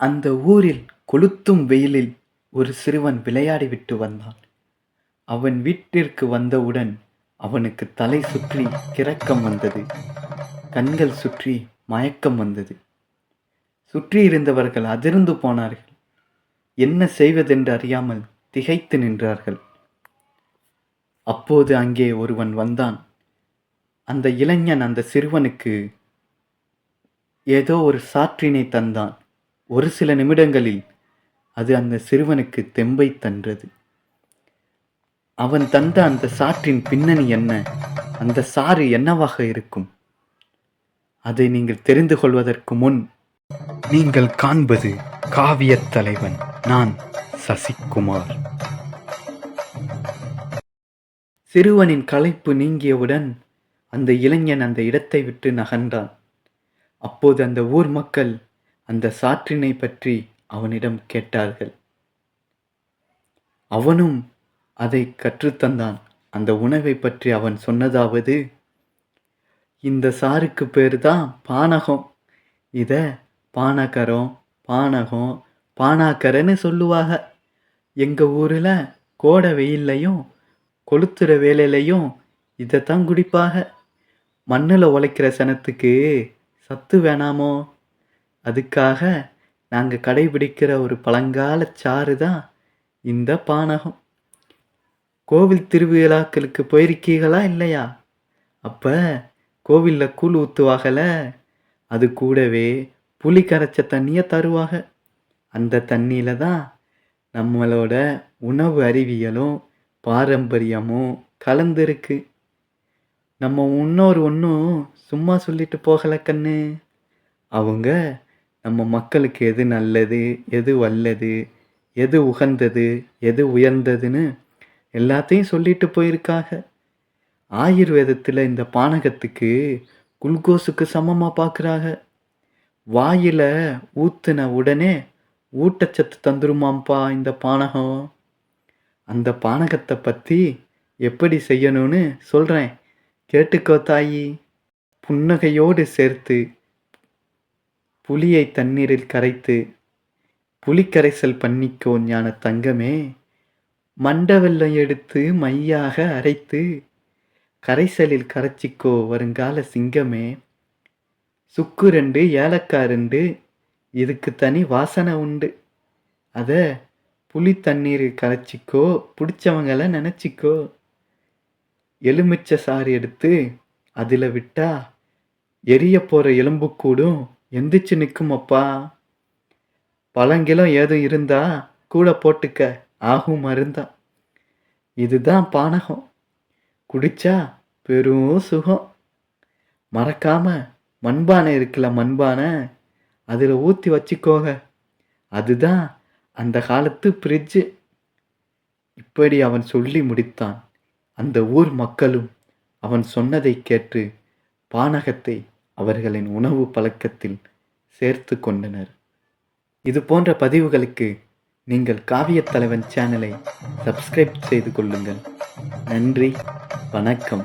அந்த ஊரில் கொளுத்தும் வெயிலில் ஒரு சிறுவன் விளையாடிவிட்டு வந்தான். அவன் வீட்டிற்கு வந்தவுடன் அவனுக்கு தலை சுற்றி கிறக்கம் வந்தது. கண்கள் சுற்றி மயக்கம் வந்தது. சுற்றி இருந்தவர்கள் அதிர்ந்து போனார்கள். என்ன செய்வதென்று அறியாமல் திகைத்து நின்றார்கள். அப்போது அங்கே ஒருவன் வந்தான். அந்த இளைஞன் அந்த சிறுவனுக்கு ஏதோ ஒரு சாற்றினை தந்தான். ஒரு சில நிமிடங்களில் அது அந்த சிறுவனுக்கு தெம்பை தன்றது. அவன் தந்த அந்த சாற்றின் பின்னணி என்ன? அந்த சாறு என்னவாக இருக்கும்? அதை நீங்கள் தெரிந்து கொள்வதற்கு முன் நீங்கள் காண்பது காவியத் தலைவன் நான் சசிகுமார். சிறுவனின் களைப்பு நீங்கியவுடன் அந்த இளைஞன் அந்த இடத்தை விட்டு நகர்ந்தான் அப்போது அந்த ஊர் மக்கள் அந்த சாற்றினை பற்றி அவனிடம் கேட்டார்கள். அவனும் அதை கற்றுத்தந்தான். அந்த உணவை பற்றி அவன் சொன்னதாவது இந்த சாருக்கு பேர் தான் பானகம். இதை பானகரம் பானகம் பானாக்கரன்னு சொல்லுவாங்க. எங்கள் ஊரில் கோடை வெயில்லையும் கொளுத்துற வேலையிலையும் இதைத்தான் குடிப்பாக மண்ணில் உழைக்கிற சனத்துக்கு சத்து வேணாமோ? அதுக்காக நாங்கள் கடைபிடிக்கிற ஒரு பழங்கால சாறு தான் இந்த பானகம். கோவில் திருவிழாக்களுக்கு போயிருக்கீங்களா இல்லையா? அப்போ கோவிலில் கூழ் ஊற்றுவாகல அது கூடவே புளி கரைச்ச தண்ணியை தருவாங்க அந்த தண்ணியில் தான் நம்மளோட உணவு அறிவியலும் பாரம்பரியமும் கலந்துருக்கு. நம்ம முன்னோர் ஒன்றும் சும்மா சொல்லிட்டு போகலை கண்ணு. அவங்க நம்ம மக்களுக்கு எது நல்லது எது வல்லது எது உகந்தது எது உயர்ந்ததுன்னு எல்லாத்தையும் சொல்லிட்டு போயிருக்காங்க ஆயுர்வேதத்தில் இந்த பானகத்துக்கு குளுக்கோஸுக்கு சமமாக பார்க்குறாங்க வாயில் ஊற்றுன உடனே ஊட்டச்சத்து தந்துருமாம்ப்பா இந்த பானகம். அந்த பானகத்தை பற்றி எப்படி செய்யணும்னு சொல்கிறேன் கேட்டுக்கோ தாயி. புன்னகையோடு சேர்த்து புளியை தண்ணீரில் கரைத்து புளிக்கரைசல் பண்ணிக்கோ ஞான தங்கமே. மண்ட வெல்லம் எடுத்து மையாக அரைத்து கரைசலில் கரைச்சிக்கோ வருங்கால சிங்கமே. சுக்கு ரெண்டு ஏலக்காய் ரெண்டு இதுக்கு தனி வாசனை உண்டு. அதை புளி தண்ணீர் கரைச்சிக்கோ பிடிச்சவங்கள நினச்சிக்கோ. எலுமிச்சை சாறு எடுத்து அதில் விட்டா எரிய போகிற எலும்புக்கூடும். எந்திரிச்சு நிற்கும் அப்பா பழங்கிலும் ஏதும் இருந்தா கூட போட்டுக்க. ஆகும் மருந்தா. இதுதான் பானகம். குடிச்சா பெரும் சுகம். மறக்காம மண்பானை இருக்குல்ல மண்பானை அதில் ஊற்றி வச்சுக்கோங்க. அதுதான் அந்த காலத்து ஃப்ரிட்ஜு இப்படி அவன் சொல்லி முடித்தான். அந்த ஊர் மக்களும் அவன் சொன்னதை கேட்டு பானகத்தை அவர்களின் உணவு பழக்கத்தில் சேர்த்து கொண்டனர். இது போன்ற பதிவுகளுக்கு நீங்கள் காவியத் தலைவன் சேனலை சப்ஸ்கிரைப் செய்து கொள்ளுங்கள். நன்றி வணக்கம்.